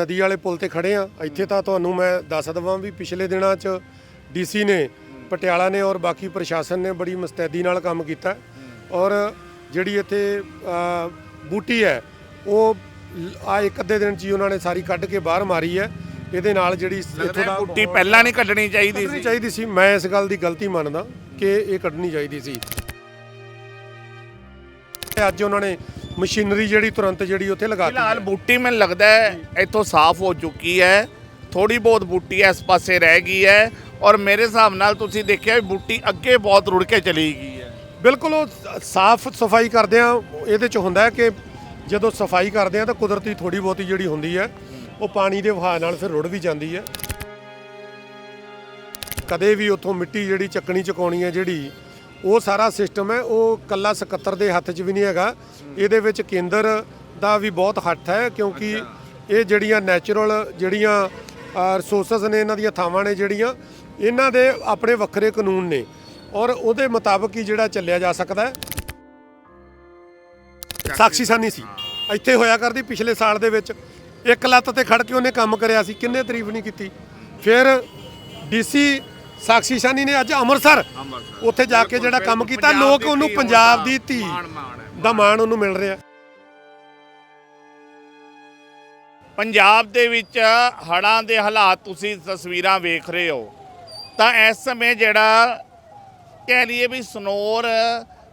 ਨਦੀ ਵਾਲੇ ਪੁਲ ਤੇ ਖੜੇ ਆ। ਇੱਥੇ ਤਾਂ ਤੁਹਾਨੂੰ ਮੈਂ ਦੱਸ ਦਵਾਂ ਵੀ ਪਿਛਲੇ ਦਿਨਾਂ 'ਚ ਡੀਸੀ ਨੇ ਪਟਿਆਲਾ ਨੇ ਔਰ ਬਾਕੀ ਪ੍ਰਸ਼ਾਸਨ ਨੇ ਬੜੀ ਮੁਸਤੈਦੀ ਨਾਲ ਕੰਮ ਕੀਤਾ। ਔਰ ਜਿਹੜੀ ਇੱਥੇ ਬੂਟੀ ਹੈ ਉਹ ਆ ਇੱਕ ਅੱਧੇ ਦਿਨ 'ਚ ਹੀ ਉਹਨਾਂ ਨੇ ਸਾਰੀ ਕੱਢ ਕੇ ਬਾਹਰ ਮਾਰੀ ਹੈ। ਇਹਦੇ ਨਾਲ ਜਿਹੜੀ ਇੱਥੋਂ ਦਾ ਬੁੱਟੀ ਪਹਿਲਾਂ ਨਹੀਂ ਕੱਢਣੀ ਚਾਹੀਦੀ ਸੀ। ਚਾਹੀਦੀ ਸੀ। ਮੈਂ ਇਸ ਗੱਲ ਦੀ ਗਲਤੀ ਮੰਨਦਾ ਕਿ ਇਹ ਕੱਢਣੀ ਚਾਹੀਦੀ ਸੀ। ਅੱਜ ਉਹਨਾਂ ਨੇ ਮਸ਼ੀਨਰੀ ਜਿਹੜੀ ਤੁਰੰਤ ਜਿਹੜੀ ਉੱਥੇ ਲਗਾ ਫਿਲਹਾਲ ਦਿੱਤੀ ਬੂਟੀ ਮੈਨੂੰ ਲੱਗਦਾ ਹੈ ਇੱਥੋਂ ਸਾਫ਼ ਹੋ ਚੁੱਕੀ ਹੈ। ਥੋੜੀ ਬਹੁਤ ਬੂਟੀ ਇਸ ਪਾਸੇ ਰਹਿ ਗਈ ਹੈ ਔਰ ਮੇਰੇ ਹਿਸਾਬ ਨਾਲ ਤੁਸੀਂ ਦੇਖਿਆ ਵੀ ਬੂਟੀ ਅੱਗੇ ਬਹੁਤ ਰੁੜ ਕੇ ਚਲੀ ਗਈ ਹੈ। ਬਿਲਕੁਲ ਉਹ ਸਾਫ਼ ਸਫ਼ਾਈ ਕਰਦੇ ਆ ਇਹਦੇ ਚ ਹੁੰਦਾ ਹੈ ਕਿ ਜਦੋਂ ਸਫ਼ਾਈ ਕਰਦੇ ਆ ਤਾਂ ਕੁਦਰਤੀ ਥੋੜੀ ਬਹੁਤੀ ਜਿਹੜੀ ਹੁੰਦੀ ਹੈ ਉਹ ਪਾਣੀ ਦੇ ਵਹਾਅ ਨਾਲ ਫਿਰ ਰੁੜ ਵੀ ਜਾਂਦੀ ਹੈ। ਕਦੇ ਵੀ ਉੱਥੋਂ ਮਿੱਟੀ ਜਿਹੜੀ ਚੱਕਣੀ ਚਕਾਉਣੀ ਹੈ ਜਿਹੜੀ ਉਹ ਸਾਰਾ ਸਿਸਟਮ ਹੈ ਉਹ ਕੱਲਾ ਸਕੱਤਰ ਦੇ ਹੱਥ 'ਚ ਵੀ ਨਹੀਂ ਹੈਗਾ। ਇਹਦੇ ਵਿੱਚ ਕੇਂਦਰ ਦਾ ਵੀ ਬਹੁਤ ਹੱਥ ਹੈ ਕਿਉਂਕਿ ਇਹ ਜਿਹੜੀਆਂ ਨੈਚੁਰਲ ਜਿਹੜੀਆਂ ਰਿਸੋਰਸਸ ਨੇ ਇਹਨਾਂ ਦੀਆਂ ਥਾਵਾਂ ਨੇ ਜਿਹੜੀਆਂ ਇਹਨਾਂ ਦੇ ਆਪਣੇ ਵੱਖਰੇ ਕਾਨੂੰਨ ਨੇ। ਔਰ ਉਹਦੇ ਮੁਤਾਬਕ ਹੀ ਜਿਹੜਾ ਚੱਲਿਆ ਜਾ ਸਕਦਾ ਹੈ। ਸਾਖੀ ਸਾਨੀ ਸੀ। ਇੱਥੇ ਹੋਇਆ ਕਰਦੀ ਪਿਛਲੇ ਸਾਲ ਦੇ ਵਿੱਚ। ਇੱਕ ਲੱਤ ਤੇ ਖੜ ਕੇ ਉਹਨੇ ਕੰਮ ਕਰਿਆ ਸੀ ਕਿੰਨੇ ਤਾਰੀਫ ਨਹੀਂ ਕੀਤੀ। ਫਿਰ ਡੀਸੀ ਸਾਖੀ ਸਾਨੀ ਨੇ ਅੱਜ ਅੰਮ੍ਰਿਤਸਰ ਉੱਥੇ ਜਾ ਕੇ ਜਿਹੜਾ ਕੰਮ ਕੀਤਾ ਲੋਕ ਉਹਨੂੰ ਪੰਜਾਬ ਦੀ ਧੀ ਦਾ ਮਾਣ ਉਹਨੂੰ ਮਿਲ ਰਿਹਾ। ਪੰਜਾਬ ਦੇ ਵਿੱਚ ਹੜ੍ਹਾਂ ਦੇ ਹਾਲਾਤ ਤੁਸੀਂ ਤਸਵੀਰਾਂ ਵੇਖ ਰਹੇ ਹੋ ਤਾਂ ਇਸ ਸਮੇਂ ਜਿਹੜਾ ਕਹਿ ਲਈਏ ਵੀ ਸਨੋਰ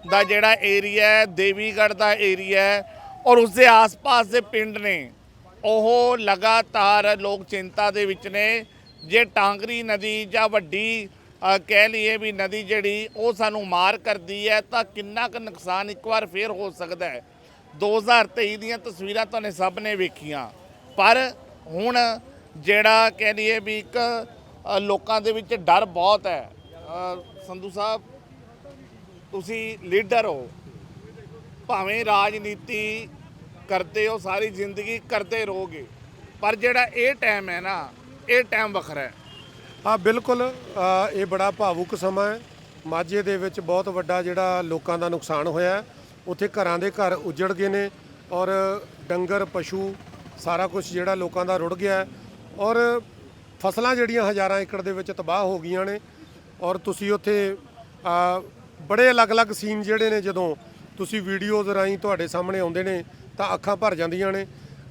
ਦਾ ਜਿਹੜਾ ਏਰੀਆ ਹੈ ਦੇਵੀਗੜ੍ਹ ਦਾ ਏਰੀਆ ਹੈ ਔਰ ਉਸ ਦੇ ਆਸ-ਪਾਸ ਦੇ ਪਿੰਡ ਨੇ ਉਹ ਲਗਾਤਾਰ ਲੋਕ ਚਿੰਤਾ ਦੇ ਵਿੱਚ ਨੇ ਜੇ ਟਾਂਗਰੀ ਨਦੀ ਜਾਂ ਵੱਡੀ ਕਹਿ ਲਈਏ ਵੀ ਨਦੀ ਜਿਹੜੀ, ਉਹ ਸਾਨੂੰ ਮਾਰ ਕਰਦੀ ਹੈ, ਤਾਂ ਕਿੰਨਾ ਕੁ ਨੁਕਸਾਨ ਇੱਕ ਵਾਰ ਫੇਰ ਹੋ ਸਕਦਾ ਹੈ। 2023 ਦੀਆਂ ਤਸਵੀਰਾਂ ਤੁਹਾਨੂੰ ਸਭ ਨੇ ਵੇਖੀਆਂ। ਪਰ ਹੁਣ ਜਿਹੜਾ ਕਹਿ ਲਈਏ ਵੀ ਇੱਕ ਲੋਕਾਂ ਦੇ ਵਿੱਚ ਡਰ ਬਹੁਤ ਹੈ। ਸੰਧੂ ਸਾਹਿਬ, ਤੁਸੀਂ ਲੀਡਰ ਹੋ। ਭਾਵੇਂ ਰਾਜਨੀਤੀ ਕਰਦੇ ਹੋ, ਸਾਰੀ ਜ਼ਿੰਦਗੀ ਕਰਦੇ ਰਹੋਗੇ। ਪਰ ਜਿਹੜਾ ਇਹ ਟਾਈਮ ਹੈ ਨਾ ਇਹ ਟਾਈਮ ਵੱਖਰਾ ਹੈ। ਹਾਂ ਬਿਲਕੁਲ ਅ, ਇਹ ਬੜਾ ਭਾਵੁਕ ਸਮਾਂ ਹੈ। ਮਾਝੇ ਦੇ ਵਿੱਚ ਬਹੁਤ ਵੱਡਾ ਜਿਹੜਾ ਲੋਕਾਂ ਦਾ ਨੁਕਸਾਨ ਹੋਇਆ ਹੈ। ਉੱਥੇ ਘਰਾਂ ਦੇ ਘਰ ਉਜੜ ਗਏ ਨੇ ਔਰ ਡੰਗਰ ਪਸ਼ੂ ਸਾਰਾ ਕੁਝ ਜਿਹੜਾ ਲੋਕਾਂ ਦਾ ਰੁੜ ਗਿਆ ਹੈ। ਔਰ ਫਸਲਾਂ ਜਿਹੜੀਆਂ ਹਜ਼ਾਰਾਂ ਏਕੜ ਦੇ ਵਿੱਚ ਤਬਾਹ ਹੋ ਗਈਆਂ ਨੇ ਔਰ ਤੁਸੀਂ ਉੱਥੇ ਅ, ਬੜੇ ਅਲੱਗ-ਅਲੱਗ ਸੀਨ ਜਿਹੜੇ ਨੇ ਜਦੋਂ ਤੁਸੀਂ ਵੀਡੀਓਜ਼ ਰਾਹੀਂ ਤੁਹਾਡੇ ਸਾਹਮਣੇ ਆਉਂਦੇ ਨੇ ਤਾਂ ਅੱਖਾਂ ਭਰ ਜਾਂਦੀਆਂ ਨੇ।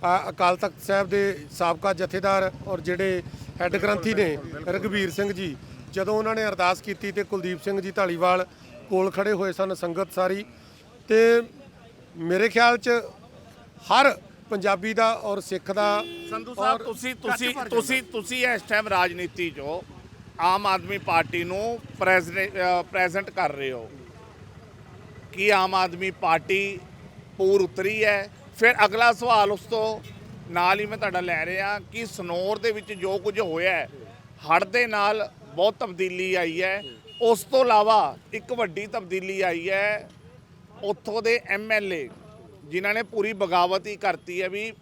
ਅਕਾਲ ਤਖਤ ਸਾਹਿਬ ਦੇ ਸਾਬਕਾ ਜਥੇਦਾਰ ਔਰ ਜਿਹੜੇ ਹੈੱਡ ਗ੍ਰੰਥੀ ਨੇ ਰਘਬੀਰ ਸਿੰਘ ਜੀ ਜਦੋਂ ਉਹਨਾਂ ਨੇ ਅਰਦਾਸ ਕੀਤੀ ਤੇ ਕੁਲਦੀਪ ਸਿੰਘ ਜੀ ਢਾਲੀਵਾਲ ਕੋਲ ਖੜੇ ਹੋਏ ਸਨ ਸੰਗਤ ਸਾਰੀ ਤੇ ਮੇਰੇ ਖਿਆਲ 'ਚ ਹਰ ਪੰਜਾਬੀ ਦਾ ਔਰ ਸਿੱਖ ਦਾ ਸੰਧੂ ਸਾਹਿਬ ਤੁਸੀਂ ਤੁਸੀਂ ਤੁਸੀਂ ਤੁਸੀਂ ਇਸ ਟਾਈਮ ਰਾਜਨੀਤੀ 'ਚੋਂ ਆਮ ਆਦਮੀ ਪਾਰਟੀ ਨੂੰ ਪ੍ਰੈਜ਼ੈਂਟ ਕਰ ਰਹੇ ਹੋ। ਕੀ ਆਮ ਆਦਮੀ ਪਾਰਟੀ ਪੂਰ ਉਤਰੀ ਹੈ? ਫਿਰ ਅਗਲਾ ਸਵਾਲ ਉਸ ਤੋਂ ਨਾਲ ਹੀ ਮੈਂ ਤੁਹਾਡਾ ਲੈ ਰਿਹਾ ਕਿ ਸਨੋਰ ਦੇ ਵਿੱਚ ਜੋ ਕੁਝ ਹੋਇਆ ਹੈ, ਹੜ੍ਹ ਦੇ ਨਾਲ ਬਹੁਤ ਤਬਦੀਲੀ ਆਈ ਹੈ। ਉਸ ਤੋਂ ਇਲਾਵਾ ਇੱਕ ਵੱਡੀ ਤਬਦੀਲੀ ਆਈ ਹੈ ਉੱਥੋਂ ਦੇ ਐਮਐਲਏ ਜਿਨ੍ਹਾਂ ਨੇ ਪੂਰੀ ਬਗਾਵਤ ਹੀ ਕਰਤੀ ਹੈ ਵੀ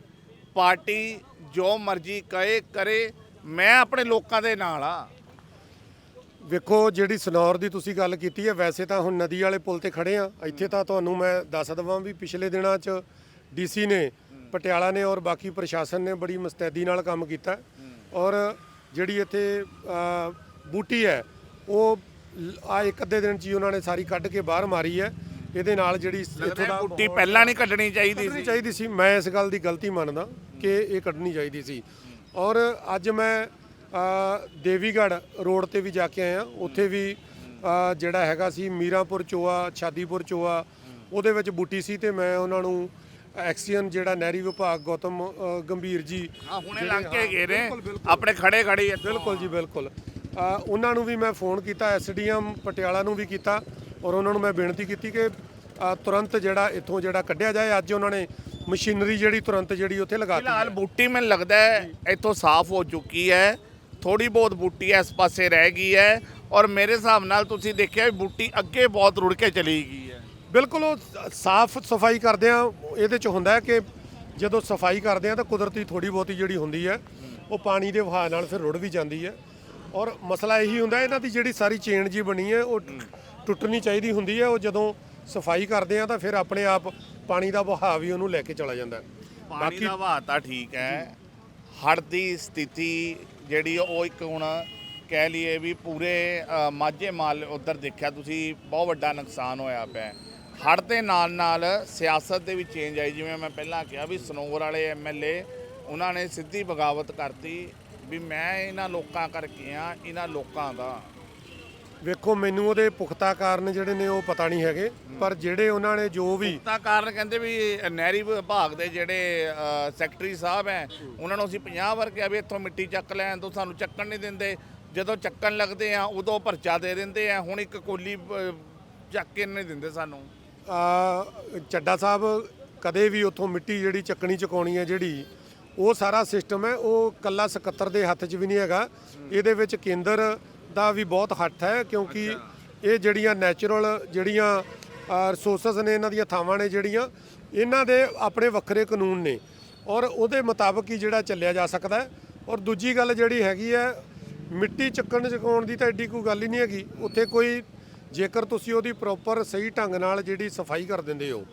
ਪਾਰਟੀ ਜੋ ਮਰਜ਼ੀ ਕਹੇ, ਕਰੇ, ਮੈਂ ਆਪਣੇ ਲੋਕਾਂ ਦੇ ਨਾਲ ਆ ਵੇਖੋ, ਜਿਹੜੀ ਸਨੌਰ ਦੀ ਤੁਸੀਂ ਗੱਲ ਕੀਤੀ ਹੈ, ਵੈਸੇ ਤਾਂ ਹੁਣ ਨਦੀ ਵਾਲੇ ਪੁਲ ਤੇ ਖੜੇ ਆ ਇੱਥੇ ਤਾਂ ਤੁਹਾਨੂੰ ਮੈਂ ਦੱਸ ਦਵਾਂ ਵੀ ਪਿਛਲੇ ਦਿਨਾਂ 'ਚ ਡੀਸੀ ਨੇ ਪਟਿਆਲਾ ਨੇ ਔਰ ਬਾਕੀ ਪ੍ਰਸ਼ਾਸਨ ਨੇ ਬੜੀ ਮੁਸਤੈਦੀ ਨਾਲ ਕੰਮ ਕੀਤਾ। ਔਰ ਜਿਹੜੀ ਇੱਥੇ ਬੂਟੀ ਹੈ ਉਹ ਆ ਇੱਕ ਅੱਧੇ ਦਿਨ 'ਚ ਹੀ ਉਹਨਾਂ ਨੇ ਸਾਰੀ ਕੱਢ ਕੇ ਬਾਹਰ ਮਾਰੀ ਹੈ। ਇਹਦੇ ਨਾਲ ਜਿਹੜੀ ਇੱਥੋਂ ਦਾ ਬੁੱਟੀ ਪਹਿਲਾਂ ਨਹੀਂ ਕੱਢਣੀ ਚਾਹੀਦੀ ਸੀ। ਚਾਹੀਦੀ ਸੀ। ਮੈਂ ਇਸ ਗੱਲ ਦੀ ਗਲਤੀ ਮੰਨਦਾ ਕਿ ਇਹ ਕੱਢਣੀ ਚਾਹੀਦੀ ਸੀ। ਔਰ ਅੱਜ ਮੈਂ ਅ, ਦੇਵੀਗੜ੍ਹ ਰੋਡ ਤੇ ਵੀ ਜਾ ਕੇ ਆਇਆ। ਉੱਥੇ ਵੀ ਜਿਹੜਾ ਹੈਗਾ ਸੀ ਮੀਰਾਂਪੁਰ ਚੋਆ ਛਾਦੀਪੁਰ ਚੋਆ ਉਹਦੇ ਵਿੱਚ ਬੂਟੀ ਸੀ ਤੇ ਮੈਂ ਉਹਨਾਂ ਨੂੰ ਐਕਸੀਅਨ ਜਿਹੜਾ ਨਹਿਰੀ ਵਿਭਾਗ ਗੌਤਮ ਅ, ਗੰਭੀਰ ਜੀ ਆ ਹੁਣੇ ਲੰਘ ਕੇ ਹਾਂ, ਗਏ ਨੇ। ਆਪਣੇ ਖੜੇ ਖੜੇ ਇੱਥੋਂ। ਬਿਲਕੁਲ ਜੀ ਬਿਲਕੁਲ। ਅ, ਉਹਨਾਂ ਨੂੰ ਵੀ ਮੈਂ ਫੋਨ ਕੀਤਾ ਐਸਡੀਐਮ ਪਟਿਆਲਾ ਨੂੰ ਵੀ ਕੀਤਾ ਔਰ ਉਹਨਾਂ ਨੂੰ ਮੈਂ ਬੇਨਤੀ ਕੀਤੀ ਕਿ ਅ, ਤੁਰੰਤ ਜਿਹੜਾ ਇੱਥੋਂ ਜਿਹੜਾ ਕੱਢਿਆ ਜਾਏ। ਅੱਜ ਉਹਨਾਂ ਨੇ ਮਸ਼ੀਨਰੀ ਜਿਹੜੀ ਤੁਰੰਤ ਜਿਹੜੀ ਉੱਥੇ ਲਗਾ ਦਿੱਤੀ ਫਿਲਹਾਲ ਬੂਟੀ ਮੈਨੂੰ ਲੱਗਦਾ ਹੈ ਇੱਥੋਂ ਸਾਫ਼ ਹੋ ਚੁੱਕੀ ਹੈ। ਥੋੜੀ ਬਹੁਤ ਬੂਟੀ ਇਸ ਪਾਸੇ ਰਹਿ ਗਈ ਹੈ ਔਰ ਮੇਰੇ ਹਿਸਾਬ ਨਾਲ ਤੁਸੀਂ ਦੇਖਿਆ ਵੀ ਬੂਟੀ ਅੱਗੇ ਬਹੁਤ ਰੁੜ ਕੇ ਚਲੀ ਗਈ ਹੈ। ਬਿਲਕੁਲ ਉਹ ਸਾਫ਼ ਸਫ਼ਾਈ ਕਰਦੇ ਆ। ਇਹਦੇ ਚ ਹੁੰਦਾ ਹੈ ਕਿ ਜਦੋਂ ਸਫ਼ਾਈ ਕਰਦੇ ਆ ਤਾਂ ਕੁਦਰਤੀ ਥੋੜੀ ਬਹੁਤੀ ਜਿਹੜੀ ਹੁੰਦੀ ਹੈ ਉਹ ਪਾਣੀ ਦੇ ਵਹਾਅ ਨਾਲ ਫਿਰ ਰੁੜ ਵੀ ਜਾਂਦੀ ਹੈ। ਔਰ ਮਸਲਾ ਇਹੀ ਹੁੰਦਾ ਇਹਨਾਂ ਦੀ ਜਿਹੜੀ ਸਾਰੀ ਚੇਨ ਜੀ ਬਣੀ ਹੈ ਉਹ ਟੁੱਟਣੀ ਚਾਹੀਦੀ ਹੁੰਦੀ ਹੈ। ਉਹ ਜਦੋਂ ਸਫ਼ਾਈ ਕਰਦੇ ਆ ਤਾਂ ਫਿਰ ਆਪਣੇ ਆਪ ਪਾਣੀ ਦਾ ਵਹਾਅ ਵੀ ਉਹਨੂੰ ਲੈ ਕੇ ਚਲਾ ਜਾਂਦਾ ਹੈ। ਪਾਣੀ ਦਾ ਵਹਾਅ ਤਾਂ ਠੀਕ ਹੈ। ਹੜ੍ਹ ਦੀ ਸਥਿਤੀ ਜਿਹੜੀ ਉਹ ਇੱਕ ਹੁਣ ਕਹਿ ਲਈਏ ਵੀ ਪੂਰੇ ਅ, ਮਾਝੇ ਮਾਲ ਉਧਰ ਦੇਖਿਆ ਤੁਸੀਂ ਬਹੁਤ ਵੱਡਾ ਨੁਕਸਾਨ ਹੋਇਆ ਪਿਆ ਹੜ੍ਹ ਦੇ ਨਾਲ ਨਾਲ ਸਿਆਸਤ ਦੇ ਵੀ ਚੇਂਜ ਆਈ ਜਿਵੇਂ ਮੈਂ ਪਹਿਲਾਂ ਕਿਹਾ ਵੀ ਸਨੋਰ ਵਾਲੇ ਐਮਐਲਏ ਉਹਨਾਂ ਨੇ ਸਿੱਧੀ ਬਗਾਵਤ ਕਰਤੀ ਵੀ ਮੈਂ ਇਹਨਾਂ ਲੋਕਾਂ ਕਰਕੇ ਆ ਇਹਨਾਂ ਲੋਕਾਂ ਦਾ। ਵੇਖੋ ਮੈਨੂੰ ਉਹਦੇ ਪੁਖਤਾ ਕਾਰਨ ਜਿਹੜੇ ਨੇ ਉਹ ਪਤਾ ਨਹੀਂ ਹੈਗੇ ਪਰ ਜਿਹੜੇ ਉਹਨਾਂ ਨੇ ਜੋ ਵੀ ਤਾਂ ਕਾਰਨ ਕਹਿੰਦੇ ਵੀ ਨਹਿਰੀ ਵਿਭਾਗ ਦੇ ਜਿਹੜੇ ਅ, ਸੈਕਟਰੀ ਸਾਹਿਬ ਐ ਉਹਨਾਂ ਨੂੰ ਅਸੀਂ 50 ਵਾਰ ਕਿਹਾ ਵੀ ਇੱਥੋਂ ਮਿੱਟੀ ਚੱਕ ਲੈਣ ਤੋਂ ਸਾਨੂੰ ਚੱਕਣ ਨਹੀਂ ਦਿੰਦੇ। ਜਦੋਂ ਚੱਕਣ ਲੱਗਦੇ ਆ ਉਦੋਂ ਪਰਚਾ ਦੇ ਦਿੰਦੇ ਆ ਹੁਣ ਇੱਕ ਕੋਲੀ ਅ, ਚੱਕ ਕੇ ਨਹੀਂ ਦਿੰਦੇ ਸਾਨੂੰ। ਚੱਡਾ ਸਾਹਿਬ ਕਦੇ ਵੀ ਉੱਥੋਂ ਮਿੱਟੀ ਜਿਹੜੀ ਚੱਕਣੀ ਚਕਾਉਣੀ ਹੈ ਜਿਹੜੀ ਉਹ ਸਾਰਾ ਸਿਸਟਮ ਹੈ ਉਹ ਕੱਲਾ ਸਕੱਤਰ ਦੇ ਹੱਥ 'ਚ ਵੀ ਨਹੀਂ ਹੈਗਾ। ਇਹਦੇ ਵਿੱਚ ਕੇਂਦਰ ਦਾ ਵੀ ਬਹੁਤ ਹੱਥ ਹੈ ਕਿਉਂਕਿ ਇਹ ਜਿਹੜੀਆਂ ਨੈਚੁਰਲ ਜਿਹੜੀਆਂ ਰਿਸੋਰਸਸ ਨੇ ਇਹਨਾਂ ਦੀਆਂ ਥਾਵਾਂ ਨੇ ਜਿਹੜੀਆਂ ਇਹਨਾਂ ਦੇ ਆਪਣੇ ਵੱਖਰੇ ਕਾਨੂੰਨ ਨੇ। ਔਰ ਉਹਦੇ ਮੁਤਾਬਕ ਹੀ ਜਿਹੜਾ ਚੱਲਿਆ ਜਾ ਸਕਦਾ ਹੈ। ਔਰ ਦੂਜੀ ਗੱਲ ਜਿਹੜੀ ਹੈਗੀ ਹੈ ਮਿੱਟੀ ਚੱਕਣ ਚਕਾਉਣ ਦੀ ਤਾਂ ਐਡੀ ਕੋਈ ਗੱਲ ਹੀ ਨਹੀਂ ਹੈਗੀ। ਉੱਥੇ ਕੋਈ ਜੇਕਰ ਤੁਸੀਂ ਉਹਦੀ ਪ੍ਰੋਪਰ ਸਹੀ ਢੰਗ ਨਾਲ ਜਿਹੜੀ ਸਫ਼ਾਈ ਕਰ ਦਿੰਦੇ ਹੋ,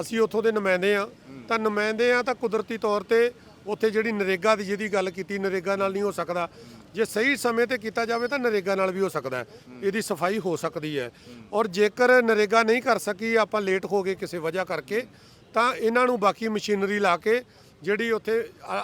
ਅਸੀਂ ਉੱਥੋਂ ਦੇ ਨੁਮਾਇੰਦੇ ਆ ਤਾਂ ਨੁਮਾਇੰਦੇ ਆ ਤਾਂ ਕੁਦਰਤੀ ਤੌਰ ਤੇ ਉੱਥੇ ਜਿਹੜੀ ਨਰੇਗਾ ਦੀ ਜਿਹਦੀ ਗੱਲ ਕੀਤੀ, ਨਰੇਗਾ ਨਾਲ ਨਹੀਂ ਹੋ ਸਕਦਾ। ਜੇ ਸਹੀ ਸਮੇਂ ਤੇ ਕੀਤਾ ਜਾਵੇ ਤਾਂ ਨਰੇਗਾ ਨਾਲ ਵੀ ਹੋ ਸਕਦਾ ਹੈ। ਇਹਦੀ ਸਫ਼ਾਈ ਹੋ ਸਕਦੀ ਹੈ। ਔਰ ਜੇਕਰ ਨਰੇਗਾ ਨਹੀਂ ਕਰ ਸਕੀ, ਆਪਾਂ ਲੇਟ ਹੋ ਗਏ ਕਿਸੇ ਵਜ੍ਹਾ ਕਰਕੇ, ਤਾਂ ਇਹਨਾਂ ਨੂੰ ਬਾਕੀ ਮਸ਼ੀਨਰੀ ਲਾ ਕੇ ਜਿਹੜੀ ਉੱਥੇ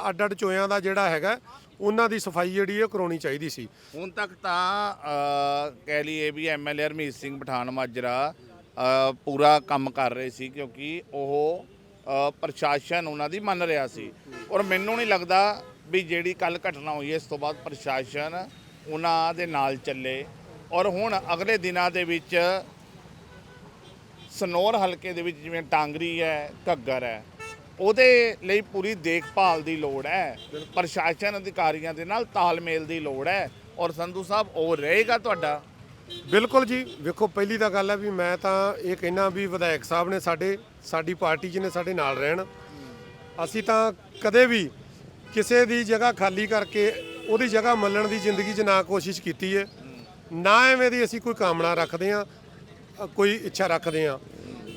ਅੱਡ ਅੱਡ ਚੋਇਆਂ ਦਾ ਜਿਹੜਾ ਹੈਗਾ ਉਹਨਾਂ ਦੀ ਸਫ਼ਾਈ ਜਿਹੜੀ ਹੈ ਕਰਾਉਣੀ ਚਾਹੀਦੀ ਸੀ। ਹੁਣ ਤੱਕ ਤਾਂ ਅ, ਕਹਿ ਲਈਏ ਵੀ ਐਮਐਲਏ ਹਰਮੀਤ ਸਿੰਘ ਪਠਾਨ ਮਾਜਰਾ ਅ, ਪੂਰਾ ਕੰਮ ਕਰ ਰਹੇ ਸੀ ਕਿਉਂਕਿ ਉਹ ਅ, ਪ੍ਰਸ਼ਾਸਨ ਉਹਨਾਂ ਦੀ ਮੰਨ ਰਿਹਾ ਸੀ। ਔਰ ਮੈਨੂੰ ਨਹੀਂ ਲੱਗਦਾ ਵੀ ਜਿਹੜੀ ਕੱਲ ਘਟਨਾ ਹੋਈ ਹੈ ਇਸ ਤੋਂ ਬਾਅਦ ਪ੍ਰਸ਼ਾਸਨ ਉਹਨਾਂ ਦੇ ਨਾਲ ਚੱਲੇ। ਔਰ ਹੁਣ ਅਗਲੇ ਦਿਨਾਂ ਦੇ ਵਿੱਚ ਸਨੌਰ ਹਲਕੇ ਦੇ ਵਿੱਚ ਜਿਵੇਂ ਟਾਂਗਰੀ ਹੈ ਘੱਗਰ ਹੈ ਉਹਦੇ ਲਈ ਪੂਰੀ ਦੇਖਭਾਲ ਦੀ ਲੋੜ ਹੈ। ਪ੍ਰਸ਼ਾਸਨ ਅਧਿਕਾਰੀਆਂ ਦੇ ਨਾਲ ਤਾਲਮੇਲ ਦੀ ਲੋੜ ਹੈ ਔਰ ਸੰਧੂ ਸਾਹਿਬ, ਉਹ ਰਹੇਗਾ ਤੁਹਾਡਾ? ਬਿਲਕੁਲ ਜੀ। ਵੇਖੋ, ਪਹਿਲੀ ਤਾਂ ਗੱਲ ਹੈ ਵੀ ਮੈਂ ਤਾਂ ਇਹ ਕਹਿਣਾ ਵੀ ਵਿਧਾਇਕ ਸਾਹਿਬ ਨੇ ਸਾਡੇ, ਸਾਡੀ ਪਾਰਟੀ 'ਚ ਨੇ, ਸਾਡੇ ਨਾਲ ਰਹਿਣ। ਅਸੀਂ ਤਾਂ ਕਦੇ ਵੀ ਕਿਸੇ ਦੀ ਜਗ੍ਹਾ ਖਾਲੀ ਕਰਕੇ ਉਹਦੀ ਜਗ੍ਹਾ ਮੱਲਣ ਦੀ ਜ਼ਿੰਦਗੀ 'ਚ ਨਾ ਕੋਸ਼ਿਸ਼ ਕੀਤੀ ਹੈ ਨਾ ਐਵੇਂ ਦੀ ਅਸੀਂ ਕੋਈ ਕਾਮਨਾ ਰੱਖਦੇ ਆ ਕੋਈ ਇੱਛਾ ਰੱਖਦੇ ਆ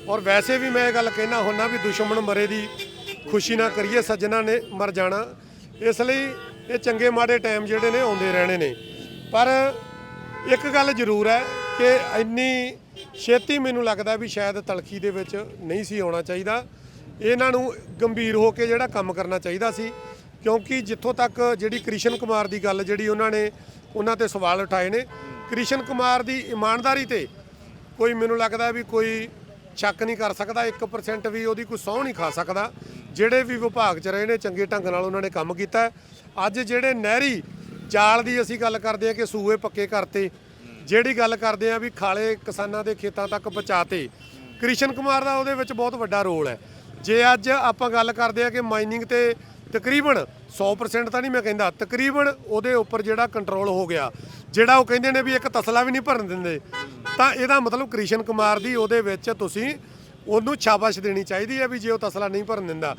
ਔਰ ਵੈਸੇ ਵੀ ਮੈਂ ਇਹ ਗੱਲ ਕਹਿਣਾ ਹੁੰਨਾ ਵੀ ਦੁਸ਼ਮਣ ਮਰੇ ਦੀ ਖੁਸ਼ੀ ਨਾ ਕਰੀਏ, ਸੱਜਣਾ ਨੇ ਮਰ ਜਾਣਾ। ਇਸ ਲਈ ਇਹ ਚੰਗੇ ਮਾੜੇ ਟਾਈਮ ਜਿਹੜੇ ਨੇ, ਆਉਂਦੇ ਰਹਿਣੇ ਨੇ। ਪਰ ਇੱਕ ਗੱਲ ਜ਼ਰੂਰ ਹੈ ਕਿ ਇੰਨੀ ਛੇਤੀ ਮੈਨੂੰ ਲੱਗਦਾ ਵੀ ਸ਼ਾਇਦ ਤਲਖੀ ਦੇ ਵਿੱਚ ਨਹੀਂ ਸੀ ਆਉਣਾ ਚਾਹੀਦਾ। ਇਹਨਾਂ ਨੂੰ ਗੰਭੀਰ ਹੋ ਕੇ ਜਿਹੜਾ ਕੰਮ ਕਰਨਾ ਚਾਹੀਦਾ ਸੀ, ਕਿਉਂਕਿ ਜਿੱਥੋਂ ਤੱਕ ਜਿਹੜੀ ਕ੍ਰਿਸ਼ਨ ਕੁਮਾਰ ਦੀ ਗੱਲ ਜਿਹੜੀ ਉਹਨਾਂ ਨੇ ਉਹਨਾਂ ਤੇ ਸਵਾਲ ਉਠਾਏ ਨੇ, ਕ੍ਰਿਸ਼ਨ ਕੁਮਾਰ ਦੀ ਇਮਾਨਦਾਰੀ ਤੇ ਕੋਈ ਮੈਨੂੰ ਲੱਗਦਾ ਵੀ ਕੋਈ ਸ਼ੱਕ ਨਹੀਂ ਕਰ ਸਕਦਾ 1% ਵੀ ਉਹਦੀ ਕੋਈ ਸਹੁੰ ਨਹੀਂ ਖਾ ਸਕਦਾ। ਜਿਹੜੇ ਵੀ ਵਿਭਾਗ 'ਚ ਰਹੇ ਨੇ, ਚੰਗੇ ਢੰਗ ਨਾਲ ਉਹਨਾਂ ਨੇ ਕੰਮ ਕੀਤਾ ਅੱਜ ਜਿਹੜੇ ਨਹਿਰੀ ਜਾਲ ਦੀ ਅਸੀਂ ਗੱਲ ਕਰਦੇ ਆ ਕਿ ਸੂਏ ਪੱਕੇ ਕਰਤੇ। ਜਿਹੜੀ ਗੱਲ ਕਰਦੇ ਆ ਵੀ ਖਾਲੇ ਕਿਸਾਨਾਂ ਦੇ ਖੇਤਾਂ ਤੱਕ ਪਹੁੰਚਾਤੇ। ਕ੍ਰਿਸ਼ਨ ਕੁਮਾਰ ਦਾ ਉਹਦੇ ਵਿੱਚ ਬਹੁਤ ਵੱਡਾ ਰੋਲ ਹੈ। ਜੇ ਅੱਜ ਆਪਾਂ ਗੱਲ ਕਰਦੇ ਆ ਕਿ ਮਾਈਨਿੰਗ ਤੇ ਤਕਰੀਬਨ 100% ਤਾਂ ਨਹੀਂ ਮੈਂ ਕਹਿੰਦਾ, ਤਕਰੀਬਨ ਉਹਦੇ ਉੱਪਰ ਜਿਹੜਾ ਕੰਟਰੋਲ ਹੋ ਗਿਆ, ਜਿਹੜਾ ਉਹ ਕਹਿੰਦੇ ਨੇ ਵੀ ਇੱਕ ਤਸਲਾ ਵੀ ਨਹੀਂ ਭਰਨ ਦਿੰਦੇ, ਤਾਂ ਇਹਦਾ ਮਤਲਬ ਕ੍ਰਿਸ਼ਨ ਕੁਮਾਰ ਦੀ ਉਹਦੇ ਵਿੱਚ ਤੁਸੀਂ ਉਹਨੂੰ ਸ਼ਾਬਾਸ਼ ਦੇਣੀ ਚਾਹੀਦੀ ਹੈ ਵੀ ਜੇ ਉਹ ਤਸਲਾ ਨਹੀਂ ਭਰਨ ਦਿੰਦਾ।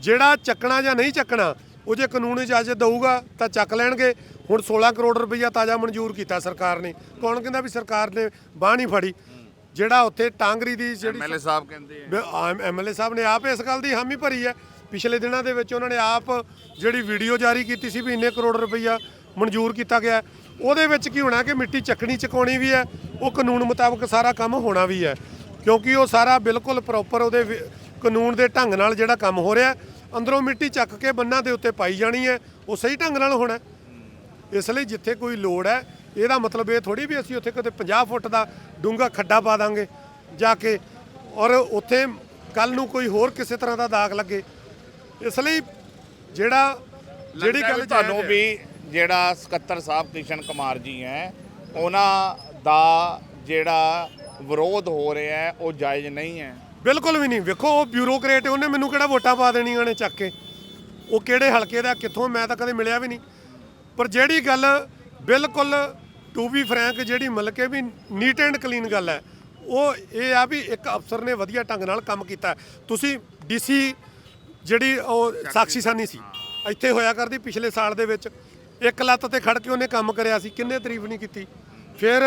ਜਿਹੜਾ ਚੱਕਣਾ ਜਾਂ ਨਹੀਂ ਚੱਕਣਾ ਉਹ ਜੇ ਕਾਨੂੰਨ ਇਜਾਜ਼ਤ ਦਊਗਾ ਤਾਂ ਚੱਕ ਲੈਣਗੇ। ਹੁਣ 16 ਕਰੋੜ ਰੁਪਈਆ ਤਾਜ਼ਾ ਮਨਜ਼ੂਰ ਕੀਤਾ ਸਰਕਾਰ ਨੇ। ਕੌਣ ਕਹਿੰਦਾ ਵੀ ਸਰਕਾਰ ਨੇ ਬਾਹ ਨਹੀਂ ਫੜੀ? ਜਿਹੜਾ ਉੱਥੇ ਟਾਂਗਰੀ ਦੀ ਜਿਹੜੀ ਐਮਐਲਏ ਸਾਹਿਬ ਕਹਿੰਦੇ ਆ। ਐਮਐਲਏ ਸਾਹਿਬ ਨੇ ਆਪ ਇਸ ਗੱਲ ਦੀ ਹਾਮੀ ਭਰੀ ਹੈ। ਪਿਛਲੇ ਦਿਨਾਂ ਦੇ ਵਿੱਚ ਉਹਨਾਂ ਨੇ ਆਪ ਜਿਹੜੀ ਵੀਡੀਓ ਜਾਰੀ ਕੀਤੀ ਸੀ ਵੀ ਇੰਨੇ ਕਰੋੜ ਰੁਪਈਆ ਮਨਜ਼ੂਰ ਕੀਤਾ ਗਿਆ। ਉਹਦੇ ਵਿੱਚ ਕੀ ਹੋਣਾ ਕਿ ਮਿੱਟੀ ਚੱਕਣੀ ਚਕਾਉਣੀ ਵੀ ਹੈ। ਉਹ ਕਾਨੂੰਨ ਮੁਤਾਬਕ ਸਾਰਾ ਕੰਮ ਹੋਣਾ ਵੀ ਹੈ। ਕਿਉਂਕਿ ਉਹ ਸਾਰਾ ਬਿਲਕੁਲ ਪ੍ਰੋਪਰ ਉਹਦੇ ਵਿ- ਕਾਨੂੰਨ ਦੇ ਢੰਗ ਨਾਲ ਜਿਹੜਾ ਕੰਮ ਹੋ ਰਿਹਾ ਅੰਦਰੋਂ ਮਿੱਟੀ ਚੱਕ ਕੇ ਬੰਨਾਂ ਦੇ ਉੱਤੇ ਪਾਈ ਜਾਣੀ ਹੈ ਉਹ ਸਹੀ ਢੰਗ ਨਾਲ ਹੋਣਾ ਹੈ। ਇਸ ਲਈ ਜਿੱਥੇ ਕੋਈ ਲੋੜ ਹੈ ਇਹਦਾ ਮਤਲਬ ਇਹ ਥੋੜੀ ਵੀ ਅਸੀਂ ਉੱਥੇ ਕਿਤੇ 50 ਫੁੱਟ ਦਾ ਡੂੰਘਾ ਖੱਡਾ ਪਾ ਦਾਂਗੇ ਜਾ ਕੇ ਔਰ ਉੱਥੇ ਕੱਲ ਨੂੰ ਕੋਈ ਹੋਰ ਕਿਸੇ ਤਰ੍ਹਾਂ ਦਾ ਦਾਗ ਲੱਗੇ ਇਸ ਲਈ ਜਿਹੜਾ ਜਿਹੜੀ ਲੱਗਦਾ ਗੱਲ ਵੀ ਤੁਹਾਨੂੰ ਜਾਇਜ਼ ਹੈ। ਵੀ ਜਿਹੜਾ ਸਕੱਤਰ ਸਾਹਿਬ ਕ੍ਰਿਸ਼ਨ ਕੁਮਾਰ ਜੀ ਹੈ ਉਹਨਾਂ ਦਾ ਜਿਹੜਾ ਵਿਰੋਧ ਹੋ ਰਿਹਾ ਹੈ, ਉਹ ਜਾਇਜ਼ ਨਹੀਂ ਹੈ। ਬਿਲਕੁਲ ਵੀ ਨਹੀਂ। ਵੇਖੋ, ਉਹ ਬਿਊਰੋਕਰੇਟ ਉਹਨੇ ਮੈਨੂੰ ਕਿਹੜਾ ਵੋਟਾਂ ਪਾ ਦੇਣੀਆਂ ਨੇ ਚੱਕ ਕੇ? ਉਹ ਕਿਹੜੇ ਹਲਕੇ ਦਾ, ਕਿੱਥੋਂ? ਮੈਂ ਤਾਂ ਕਦੇ ਮਿਲਿਆ ਵੀ ਨਹੀਂ। ਪਰ ਜਿਹੜੀ ਗੱਲ ਬਿਲਕੁਲ ਟੂ ਬੀ ਫਰੈਂਕ ਜਿਹੜੀ ਮਤਲਬ ਕਿ ਵੀ ਨੀਟ ਐਂਡ ਕਲੀਨ ਗੱਲ ਹੈ, ਉਹ ਇਹ ਆ ਵੀ ਇੱਕ ਅਫਸਰ ਨੇ ਵਧੀਆ ਢੰਗ ਨਾਲ ਕੰਮ ਕੀਤਾ ਤੁਸੀਂ ਡੀਸੀ ਜਿਹੜੀ ਉਹ ਸਾਖੀ ਸੀ, ਇੱਥੇ ਹੋਇਆ ਕਰਦੀ ਪਿਛਲੇ ਸਾਲ ਦੇ ਵਿੱਚ। ਇੱਕ ਲੱਤ ਤੇ ਖੜ ਕੇ ਉਹਨੇ ਕੰਮ ਕਰਿਆ ਸੀ, ਕਿੰਨੇ ਤਾਰੀਫ ਨਹੀਂ ਕੀਤੀ। ਫਿਰ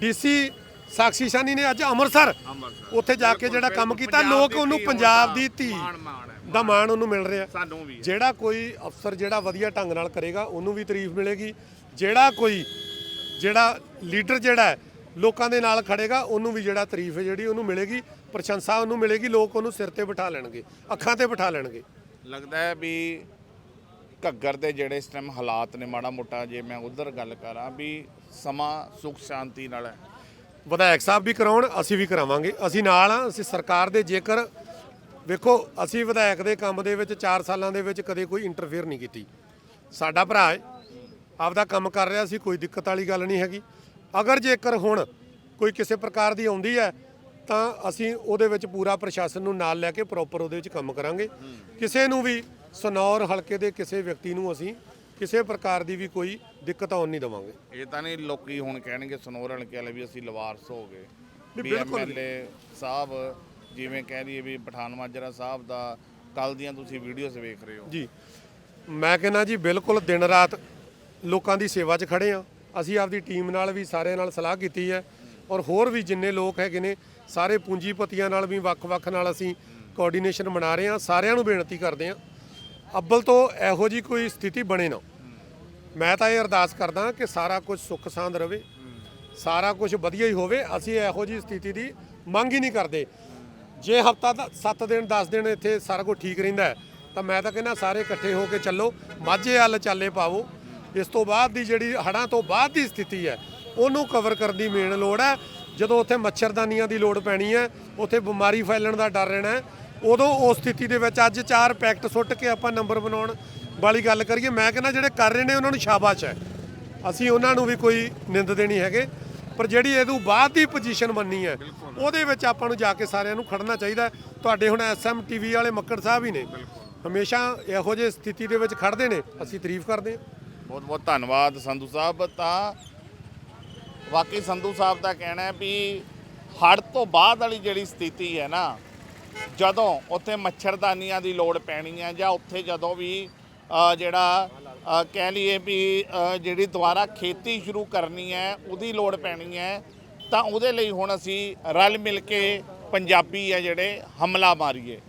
ਡੀਸੀ ਸਾਖੀ ਸਾਨੀ ਨੇ ਅੱਜ ਅੰਮ੍ਰਿਤਸਰ। ਉੱਥੇ ਜਾ ਕੇ ਜਿਹੜਾ ਕੰਮ ਕੀਤਾ ਲੋਕ ਉਹਨੂੰ ਪੰਜਾਬ ਦੀ ਧੀ ਦਾ ਮਾਣ ਉਹਨੂੰ ਮਿਲ ਰਿਹਾ। ਸਾਨੂੰ ਵੀ ਜਿਹੜਾ ਕੋਈ ਅਫਸਰ ਜਿਹੜਾ ਵਧੀਆ ਢੰਗ ਨਾਲ ਕਰੇਗਾ ਉਹਨੂੰ ਵੀ ਤਾਰੀਫ ਮਿਲੇਗੀ। ਜਿਹੜਾ ਕੋਈ ਜਿਹੜਾ ਲੀਡਰ ਜਿਹੜਾ ਲੋਕਾਂ ਦੇ ਨਾਲ ਖੜੇਗਾ ਉਹਨੂੰ ਵੀ ਜਿਹੜਾ ਤਾਰੀਫ ਹੈ ਜਿਹੜੀ ਉਹਨੂੰ ਮਿਲੇਗੀ। ਪ੍ਰਸ਼ੰਸਾ ਉਹਨੂੰ ਮਿਲੇਗੀ ਲੋਕ ਉਹਨੂੰ ਸਿਰ ਤੇ ਬਿਠਾ ਲੈਣਗੇ ਅੱਖਾਂ ਤੇ ਬਿਠਾ ਲੈਣਗੇ। ਲੱਗਦਾ ਹੈ ਵੀ ਘੱਗਰ ਦੇ ਜਿਹੜੇ ਇਸ ਟਾਈਮ ਹਾਲਾਤ ਨੇ ਮਾੜਾ ਮੋਟਾ ਜੇ ਮੈਂ ਉਧਰ ਗੱਲ ਕਰਾਂ ਵੀ ਸਮਾਂ ਸੁਖ ਸ਼ਾਂਤੀ ਨਾਲ ਹੈ। ਵਿਧਾਇਕ ਸਾਹਿਬ ਵੀ ਕਰਾਉਣ ਅਸੀਂ ਵੀ ਕਰਾਵਾਂਗੇ। ਅਸੀਂ ਨਾਲ ਆ ਅਸੀਂ ਸਰਕਾਰ ਦੇ ਜੇਕਰ ਵੇਖੋ ਅਸੀਂ ਵਿਧਾਇਕ ਦੇ ਕੰਮ ਦੇ ਵਿੱਚ 4 ਸਾਲਾਂ ਦੇ ਵਿੱਚ ਕਦੇ ਕੋਈ ਇੰਟਰਫੇਅਰ ਨਹੀਂ ਕੀਤੀ। ਸਾਡਾ ਭਰਾ ਹੈ ਆਪਦਾ ਕੰਮ ਕਰ ਰਿਹਾ ਸੀ ਕੋਈ ਦਿੱਕਤ ਵਾਲੀ ਗੱਲ ਨਹੀਂ ਹੈਗੀ। ਅਗਰ ਜੇਕਰ ਹੁਣ ਕੋਈ ਕਿਸੇ ਪ੍ਰਕਾਰ ਦੀ ਆਉਂਦੀ ਹੈ ਤਾਂ ਅਸੀਂ ਉਹਦੇ ਵਿੱਚ ਪੂਰਾ ਪ੍ਰਸ਼ਾਸਨ ਨੂੰ ਨਾਲ ਲੈ ਕੇ ਪ੍ਰੋਪਰ ਉਹਦੇ ਵਿੱਚ ਕੰਮ ਕਰਾਂਗੇ। ਕਿਸੇ ਨੂੰ ਵੀ ਸਨੌਰ ਹਲਕੇ ਦੇ ਕਿਸੇ ਵਿਅਕਤੀ ਨੂੰ ਅਸੀਂ ਕਿਸੇ ਪ੍ਰਕਾਰ ਦੀ ਵੀ ਕੋਈ ਦਿੱਕਤ ਆਉਣ ਨਹੀਂ ਦੇਵਾਂਗੇ। ਇਹ ਤਾਂ ਨਹੀਂ ਲੋਕੀ ਹੁਣ ਕਹਿਣਗੇ ਸਨੋਰ ਹਲਕੇ ਵਾਲੇ ਵੀ ਅਸੀਂ ਲਵਾਰਸ ਹੋ ਗਏ। ਵੀ ਬਿਲਕੁਲ। ਐਮਐਲਏ ਸਾਹਿਬ ਜਿਵੇਂ ਕਹਿ ਲਈਏ ਵੀ ਪਠਾਨ ਮਾਜਰਾ ਸਾਹਿਬ ਦਾ ਕੱਲ ਦੀਆਂ ਤੁਸੀਂ ਵੀਡੀਓਜ਼ ਵੇਖ ਰਹੇ ਹੋ। ਜੀ। ਮੈਂ ਕਹਿੰਦਾ ਜੀ ਬਿਲਕੁਲ ਦਿਨ ਰਾਤ ਲੋਕਾਂ ਦੀ ਸੇਵਾ 'ਚ ਖੜੇ ਆ ਅਸੀਂ ਆਪਦੀ ਟੀਮ ਨਾਲ ਵੀ ਸਾਰਿਆਂ ਨਾਲ ਸਲਾਹ ਕੀਤੀ ਹੈ ਔਰ ਹੋਰ ਵੀ ਜਿੰਨੇ ਲੋਕ ਹੈਗੇ ਨੇ ਸਾਰੇ ਪੂੰਜੀਪਤੀਆਂ ਨਾਲ ਵੀ ਵੱਖ-ਵੱਖ ਨਾਲ ਅਸੀਂ ਕੋਆਰਡੀਨੇਸ਼ਨ ਬਣਾ ਰਹੇ ਹਾਂ। ਸਾਰਿਆਂ ਨੂੰ ਬੇਨਤੀ ਕਰਦੇ ਹਾਂ ਅੱਬਲ ਤੋਂ ਇਹੋ ਜੀ ਕੋਈ ਸਥਿਤੀ ਬਣੇ ਨਾ ਮੈਂ ਤਾਂ ਇਹ ਅਰਦਾਸ ਕਰਦਾ ਕਿ ਸਾਰਾ ਕੁਝ ਸੁੱਖ ਸਾਂਦ ਰਵੇ। ਸਾਰਾ ਕੁਝ ਵਧੀਆ ਹੀ ਹੋਵੇ। ਅਸੀਂ ਇਹੋ ਜੀ ਸਥਿਤੀ ਦੀ ਮੰਗ ਹੀ ਨਹੀਂ ਕਰਦੇ। ਜੇ ਹਫਤਾ ਦਾ 7 ਦਿਨ 10 ਦਿਨ ਇੱਥੇ ਸਾਰਾ ਕੁਝ ਠੀਕ ਰਹਿੰਦਾ ਤਾਂ ਮੈਂ ਤਾਂ ਕਹਿੰਦਾ ਸਾਰੇ ਇਕੱਠੇ ਹੋ ਕੇ ਚੱਲੋ। ਮਾਝੇ ਹੱਲ ਚਾਲੇ ਪਾਵੋ। ਇਸ ਤੋਂ ਬਾਅਦ ਦੀ ਜਿਹੜੀ ਹੜ੍ਹਾਂ ਤੋਂ ਬਾਅਦ ਦੀ ਸਥਿਤੀ ਹੈ, ਉਹਨੂੰ ਕਵਰ ਕਰਨ ਦੀ ਮੇਨ ਲੋੜ ਹੈ। ਜਦੋਂ ਉੱਥੇ ਮੱਛਰਦਾਨੀਆਂ ਦੀ ਲੋੜ ਪੈਣੀ ਹੈ, ਉੱਥੇ ਬਿਮਾਰੀ ਫੈਲਣ ਦਾ ਡਰ ਰਹਿਣਾ ਹੈ ਉਦੋਂ ਉਸ ਸਥਿਤੀ ਦੇ ਵਿੱਚ ਅੱਜ ਚਾਰ ਪੈਕਟ ਸੁੱਟ ਕੇ ਆਪਾਂ ਨੰਬਰ ਬਣਾਉਣ ਵਾਲੀ ਗੱਲ ਕਰੀਏ। ਮੈਂ ਕਹਿੰਦਾ ਜਿਹੜੇ ਕਰ ਰਹੇ ਨੇ ਉਹਨਾਂ ਨੂੰ ਸ਼ਾਬਾਸ਼ ਹੈ। ਅਸੀਂ ਉਹਨਾਂ ਨੂੰ ਵੀ ਕੋਈ ਨਿੰਦ ਦੇਣੀ ਹੈਗੇ ਪਰ ਜਿਹੜੀ ਇਹਦੋਂ ਬਾਅਦ ਦੀ ਪੋਜੀਸ਼ਨ ਮੰਨੀ ਹੈ ਉਹਦੇ ਵਿੱਚ ਆਪਾਂ ਨੂੰ ਜਾ ਕੇ ਸਾਰਿਆਂ ਨੂੰ ਖੜਨਾ ਚਾਹੀਦਾ। ਤੁਹਾਡੇ ਹੁਣ ਐਸਐਮ ਟੀਵੀ ਵਾਲੇ ਮੱਕੜ ਸਾਹਿਬ ਹੀ ਨੇ। ਹਮੇਸ਼ਾ ਇਹੋ ਜਿਹੇ ਸਥਿਤੀ ਦੇ ਵਿੱਚ ਖੜਦੇ ਨੇ ਅਸੀਂ ਤਾਰੀਫ ਕਰਦੇ ਹਾਂ। ਬਹੁਤ ਬਹੁਤ ਧੰਨਵਾਦ ਸੰਧੂ ਸਾਹਿਬ। ਤਾਂ ਵਾਕਈ ਸੰਧੂ ਸਾਹਿਬ ਦਾ ਕਹਿਣਾ ਹੈ ਵੀ ਹੜ੍ਹ ਤੋਂ ਬਾਅਦ ਵਾਲੀ ਜਿਹੜੀ ਸਥਿਤੀ ਹੈ ਨਾ ਜਦੋਂ ਉੱਥੇ ਮੱਛਰਦਾਨੀਆਂ ਦੀ ਲੋੜ ਪੈਣੀ ਹੈ ਜਾਂ ਉੱਥੇ ਜਦੋਂ ਵੀ ਜਿਹੜਾ ਕਹਿ ਲਈਏ ਵੀ ਜਿਹੜੀ ਦੁਬਾਰਾ ਖੇਤੀ ਸ਼ੁਰੂ ਕਰਨੀ ਹੈ, ਉਹਦੀ ਲੋੜ ਪੈਣੀ ਹੈ, ਤਾਂ ਉਹਦੇ ਲਈ ਹੁਣ ਅਸੀਂ ਰਲ ਮਿਲ ਕੇ ਪੰਜਾਬੀ ਹੈ ਜਿਹੜੇ ਹਮਲਾ ਮਾਰੀਏ।